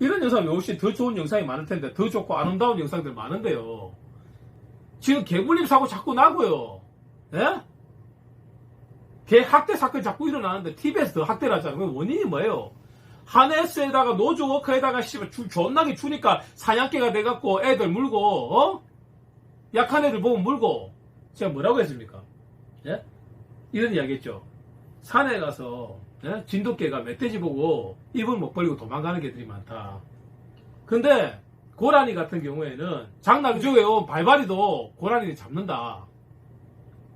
이런 영상이 훨씬 더 좋은 영상이 많을 텐데 더 좋고 아름다운 영상들 많은데요. 지금 개물림 사고 자꾸 나고요. 예? 개 학대 사건 자꾸 일어나는데 TV에서 더 학대를 하잖아요. 그 원인이 뭐예요? 하네스에다가 노즈워커에다가 씨발 주, 존나게 주니까 사냥개가 돼갖고 애들 물고 어? 약한 애들 보면 물고 제가 뭐라고 했습니까? 예? 이런 이야기 했죠. 산에 가서 예? 진돗개가 멧돼지 보고 입을 못 벌리고 도망가는 개들이 많다. 근데 고라니 같은 경우에는 장난 쪽에 발발이도 고라니를 잡는다.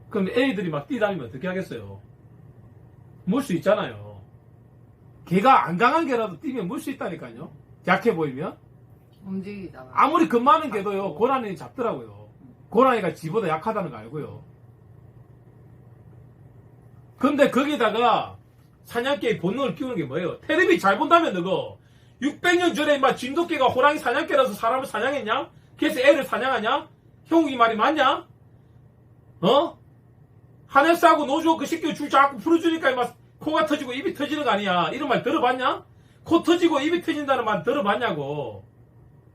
그럼 애들이 막 뛰다니면 어떻게 하겠어요? 물 수 있잖아요. 개가 안 강한 개라도 뛰면 물 수 있다니까요. 약해 보이면. 움직이잖아. 아무리 겁 많은 개도요, 고라니 잡더라고요. 고라니가 지보다 약하다는 거 알고요. 근데 거기다가 사냥개의 본능을 키우는 게 뭐예요? 테레비 잘 본다면 너거 600년 전에 막 진돗개가 호랑이 사냥개라서 사람을 사냥했냐? 그래서 애를 사냥하냐? 형이 말이 맞냐? 어? 하네스하고 노조 그 새끼 줄 자꾸 풀어주니까 막 코가 터지고 입이 터지는 거 아니야? 이런 말 들어봤냐? 코 터지고 입이 터진다는 말 들어봤냐고?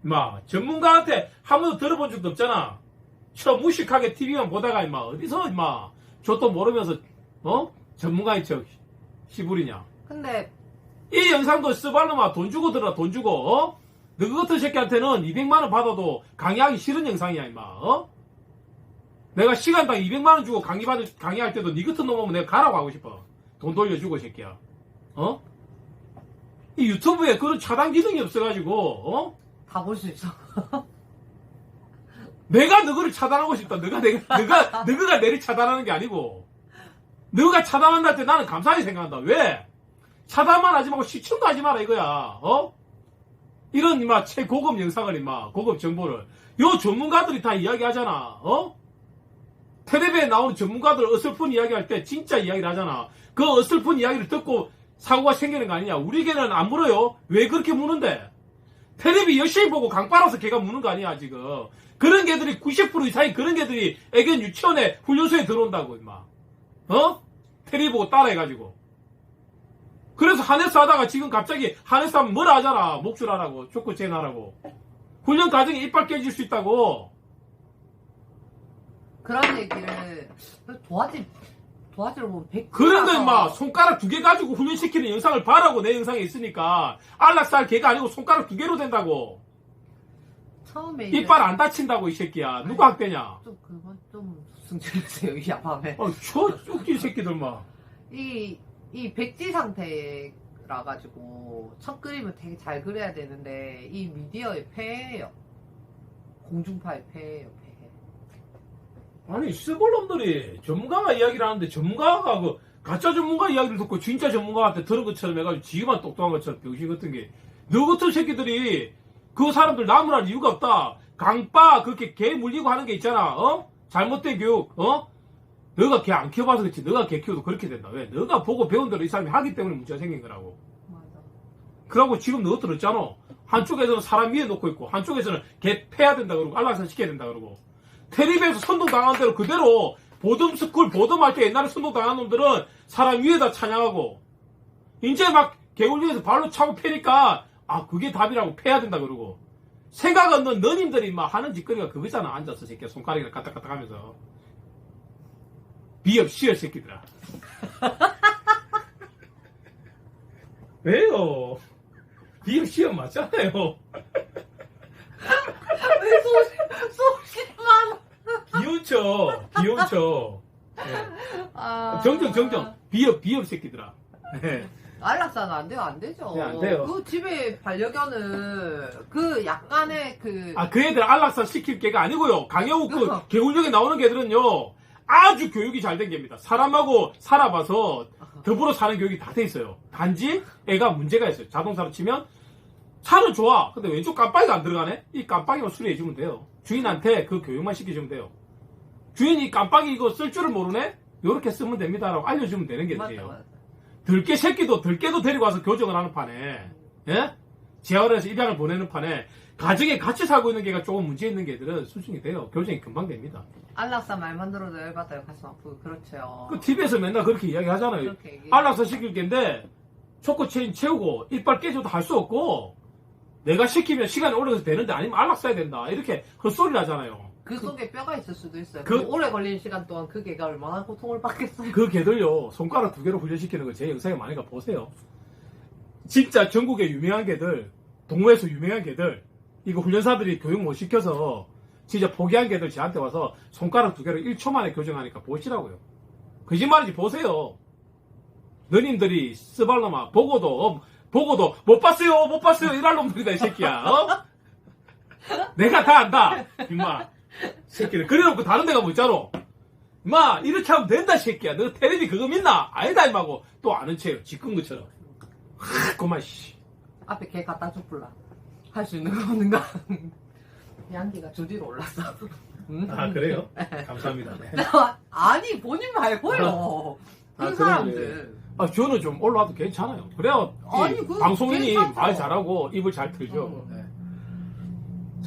마 전문가한테 한 번도 들어본 적도 없잖아. 저 무식하게 TV만 보다가 임마 어디서 임마 저도 모르면서 어 전문가인 척 시부리냐? 근데 이 영상도 쓰발로마 돈 주고 들어 돈 주고 어? 너그 같은 새끼한테는 200만 원 받아도 강의하기 싫은 영상이야 임마 어? 내가 시간당 200만 원 주고 강의 받을 강의할 때도 니 같은 놈 오면 내가 가라고 하고 싶어 돈 돌려주고 이 새끼야 어? 이 유튜브에 그런 차단 기능이 없어가지고 어? 다 볼 수 있어. 내가 너를 차단하고 싶다. 너가 내가 너가 너가 내를 차단하는 게 아니고 너가 차단한다 할 때 나는 감사하게 생각한다. 왜? 차단만 하지 말고 시청도 하지 마라 이거야. 어? 이런 이마 최고급 영상을 이마 고급 정보를 요 전문가들이 다 이야기하잖아. 어? 텔레비에 나오는 전문가들 어설픈 이야기할 때 진짜 이야기를 하잖아. 그 어설픈 이야기를 듣고 사고가 생기는 거 아니냐. 우리 개는 안 물어요. 왜 그렇게 무는데? 텔레비 열심히 보고 강 빨아서 걔가 무는 거 아니야 지금 그런 개들이 90% 이상이 그런 개들이 애견 유치원에 훈련소에 들어온다고 임마 어? 텔레비 보고 따라해가지고. 그래서 하네스 하다가 지금 갑자기 하네스 하면 뭐라 하잖아. 목줄하라고. 초코 젠하라고. 훈련 과정에 이빨 깨질 수 있다고. 그런 얘기를 도화지 도화지로 보면 100. 그런데 임마 손가락 두 개 가지고 훈련시키는 영상을 봐라고 내 영상에 있으니까 안락살 개가 아니고 손가락 두 개로 된다고. 처음에 이제 이빨 안 다친다고 이 새끼야. 누가 학대냐? 좀 그건 좀 승질했어요 이 야밤에. 어, 저 쪽지 새끼들 막. 이, 이 백지 상태라 가지고 첫 그림을 되게 잘 그려야 되는데 이 미디어의 폐예요. 공중파의 폐예요, 폐. 아니, 스벌놈들이 전문가가 이야기를 하는데 전문가가 그 가짜 전문가 이야기를 듣고 진짜 전문가한테 들은 것처럼 해가지고 지만 똑똑한 것처럼 병신 같은 게. 너 같은 새끼들이 그 사람들 나무랄 이유가 없다. 강빠 그렇게 개 물리고 하는 게 있잖아. 어? 잘못된 교육. 어? 너가 개안 키워봐서 그렇지. 너가 개 키워도 그렇게 된다. 왜? 너가 보고 배운 대로 이 사람이 하기 때문에 문제가 생긴 거라고. 맞아. 그러고 지금 너 들었잖아. 한쪽에서는 사람 위에 놓고 있고 한쪽에서는 개 패야 된다 그러고 안락산 시켜야 된다 그러고 테레비에서 선동 당한 대로 그대로 보듬 스쿨 보듬 할 때 옛날에 선동 당한 놈들은 사람 위에다 찬양하고 이제 막 개울리에서 발로 차고 패니까 아 그게 답이라고 패야 된다 그러고 생각 없는 너님들이 막 하는 짓거리가 그거잖아 앉아서 새끼 손가락이랑 까딱까딱 하면서 비업 시어 새끼들아 왜요 비업 시어 맞잖아요 왜 소실, 소실만. 비온쳐, 비온쳐. 아. 정정, 정정. 비업, 비업 새끼들아. 네. 안락사는 안 돼요, 안 되죠. 네, 안 돼요. 그 집에 반려견은 그 약간의 그. 아, 그 애들 안락사 시킬 개가 아니고요. 강영욱 그 그거. 개울역에 나오는 개들은요. 아주 교육이 잘 된 개입니다. 사람하고 살아봐서 더불어 사는 교육이 다 돼 있어요. 단지 애가 문제가 있어요. 자동차로 치면 차는 좋아. 근데 왼쪽 깜빡이가 안 들어가네? 이 깜빡이만 수리해주면 돼요. 주인한테 그 교육만 시켜주면 돼요. 주인이 깜빡이 이거 쓸 줄을 모르네? 요렇게 쓰면 됩니다라고 알려주면 되는 맞다, 개들이에요. 맞다. 들깨 새끼도 들깨도 데리고 와서 교정을 하는 판에 예? 재활에서 입양을 보내는 판에 가정에 같이 살고 있는 개가 조금 문제 있는 개들은 수준이 돼요. 교정이 금방 됩니다. 안락사 말만 들어도 열받아요, 가슴 아프고. 그렇죠. 그 TV에서 맨날 그렇게 이야기 하잖아요. 그렇게 얘기. 안락사 시킬 개인데 초코 체인 채우고 이빨 깨져도 할 수 없고 내가 시키면 시간이 오래 걸려서 되는데 아니면 안락 써야 된다. 이렇게 헛소리를 하잖아요. 그 속에 뼈가 있을 수도 있어요. 그- 그 오래 걸리는 시간 동안 그 개가 얼마나 고통을 받겠어요. 그 개들요, 손가락 두 개로 훈련시키는 거 제 영상에 많이 가 보세요. 진짜 전국에 유명한 개들, 동호회에서 유명한 개들, 이거 훈련사들이 교육 못 시켜서 진짜 포기한 개들 저한테 와서 손가락 두 개로 1초 만에 교정하니까 보시라고요. 거짓말인지 보세요. 너님들이 쓰발놈아 보고도 보고도 못 봤어요 못 봤어요 이럴 놈들이다 이 새끼야 어? 내가 다 안다 임마 새끼를 그래놓고 다른 데가 뭐 있잖아 임마 이렇게 하면 된다 이 새끼야 너 테레비 그거 믿나 아니다 임마고 또 아는 체요 지끈 것처럼 하 그만 씨 앞에 개 갖다 줘볼라. 할 수 있는 거 없는가? 양기가 저 뒤로 올랐어. 음. 아, 그래요? 감사합니다 네. 아니 본인 말고요. 아, 그 그래, 사람들. 아, 저는 좀 올라와도 괜찮아요 그래야 이 아니, 그 방송인이 괜찮죠. 말 잘하고 입을 잘 틀죠 어.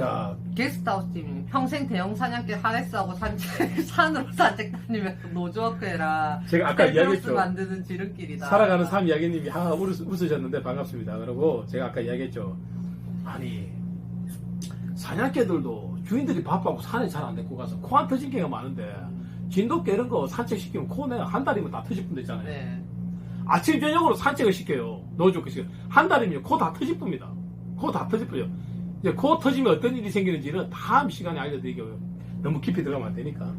네. 자 게스트하우스 팀이 평생 대형 사냥개 하네스하고 산책 산으로 산책 다니면서 노즈워크 해라. 제가 아까 이야기했죠 만드는 지름길이다. 살아가는 삶 이야기님이 하 웃, 웃으셨는데 반갑습니다. 그러고 제가 아까 이야기했죠. 아니 사냥개들도 주인들이 바빠고 산에 잘 안 데리고 가서 코 안 터진 개가 많은데 진돗개 이런 거 산책시키면 코내 한 달이면 다 터질 뿐되잖아요. 네. 아침 저녁으로 산책을 시켜요. 넣어주고 시켜. 한 달이면 코 다 터질 뿐입니다. 코 다 터질 뿐이요. 이제 코 터지면 어떤 일이 생기는지는 다음 시간에 알려드리고요. 너무 깊이 들어가면 안 되니까.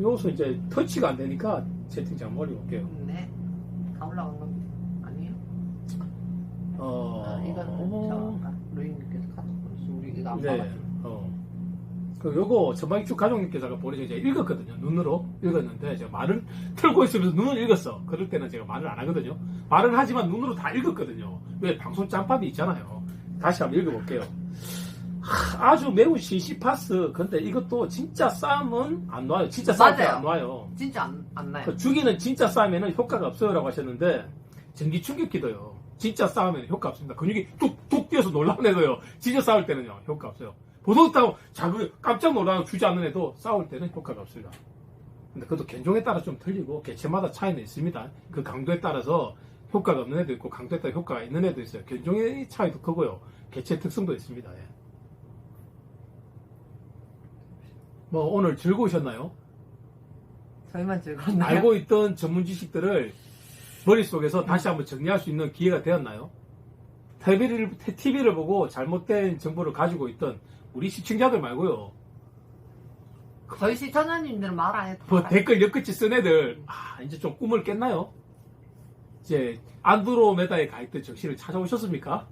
여기서 이제 터치가 안 되니까 채팅창 머리 볼게요. 네. 다 올라간 겁니다. 아니에요? 어, 아, 이거는 어머. 저 아까 루이님께서 카톡 보내주신 우리 이거 안 네. 봐가지고. 어. 그 요거 전방위축 가족님께서 아까 보내서 제가 읽었거든요. 눈으로 읽었는데 제가 말을 틀고 있으면서 눈을 읽었어. 그럴 때는 제가 말을 안 하거든요. 말은 하지만 눈으로 다 읽었거든요. 왜 방송 짬밥이 있잖아요. 다시 한번 읽어볼게요. 하, 아주 매우 시시파스. 근데 이것도 진짜 싸움은 안 놔요. 진짜 싸움 맞아요. 안 놔요. 진짜 안, 안 나요. 그 죽이는 진짜 싸움에는 효과가 없어요라고 하셨는데 전기 충격기도요. 진짜 싸움에는 효과 없습니다. 근육이 뚝뚝 뛰어서 놀라는 애도요. 진짜 싸울 때는요 효과 없어요. 보통 싸움 자극 깜짝 놀라고 주지 않는 애도 싸울 때는 효과가 없습니다. 근데 그것도 견종에 따라 좀 틀리고 개체마다 차이는 있습니다. 그 강도에 따라서 효과가 없는 애도 있고 따라 효과가 있는 애도 있어요. 견종의 차이도 크고요. 개체 특성도 있습니다. 예. 뭐 오늘 즐거우셨나요? 저희만 즐거웠나요? 알고 있던 전문 지식들을 머릿속에서 다시 한번 정리할 수 있는 기회가 되었나요? TV를, TV를 보고 잘못된 정보를 가지고 있던 우리 시청자들 말고요. 저희 시청자님들은 말 안 해도 뭐다 댓글 엮같이 쓴 애들, 아, 이제 좀 꿈을 깼나요? 이제 안드로메다에 가 있던 정신을 찾아오셨습니까?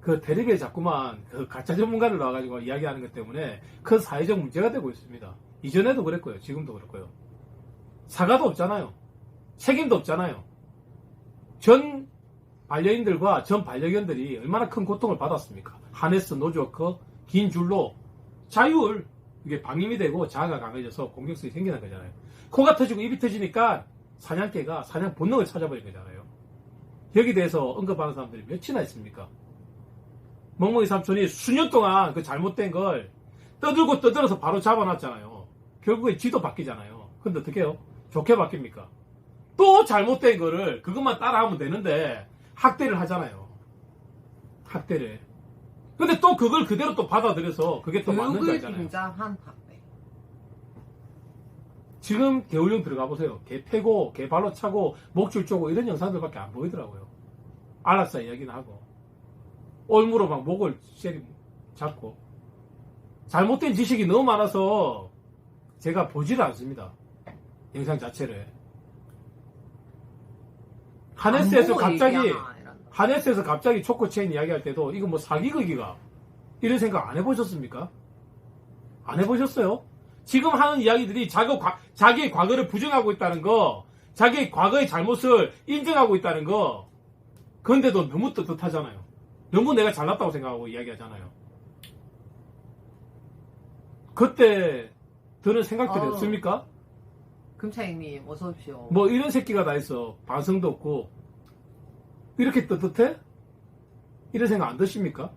그 대립에 자꾸만 그 가짜 전문가를 나와가지고 이야기하는 것 때문에 큰 사회적 문제가 되고 있습니다. 이전에도 그랬고요. 지금도 그렇고요. 사과도 없잖아요. 책임도 없잖아요. 전 반려인들과 전 반려견들이 얼마나 큰 고통을 받았습니까? 하네스, 노즈워커, 긴 줄로 자율 이게 방임이 되고 자아가 강해져서 공격성이 생기는 거잖아요. 코가 터지고 입이 터지니까 사냥개가 사냥 본능을 찾아버린 거잖아요. 여기 대해서 언급하는 사람들이 몇이나 있습니까? 멍멍이 삼촌이 수년 동안 그 잘못된 걸 떠들고 떠들어서 바로 잡아놨잖아요. 결국에 지도 바뀌잖아요. 근데 어떻게 해요? 좋게 바뀝니까? 또 잘못된 거를 그것만 따라하면 되는데 학대를 하잖아요. 학대를. 근데 또 그걸 그대로 또 받아들여서 그게 또 맞는 거잖아요. 지금 개울령 들어가 보세요. 개 패고, 개 발로 차고, 목줄 쪼고 이런 영상들밖에 안 보이더라고요. 알았어 이야기는 하고. 올무로 막 목을 쉐리 잡고. 잘못된 지식이 너무 많아서 제가 보지를 않습니다. 영상 자체를. 하네스에서 갑자기, 얘기하나. 하네스에서 갑자기 초코체인 이야기할 때도 이거 뭐 사기극이가 이런 생각 안 해보셨습니까? 안 해보셨어요? 지금 하는 이야기들이 자기, 과, 자기의 과거를 부정하고 있다는 거, 자기의 과거의 잘못을 인정하고 있다는 거, 그런데도 너무 떳떳하잖아요. 너무 내가 잘났다고 생각하고 이야기하잖아요. 그때 드는 생각들이 어. 없습니까? 금차이님 어서 오십시오. 뭐 이런 새끼가 다 있어. 반성도 없고. 이렇게 떳떳해? 이런 생각 안 드십니까?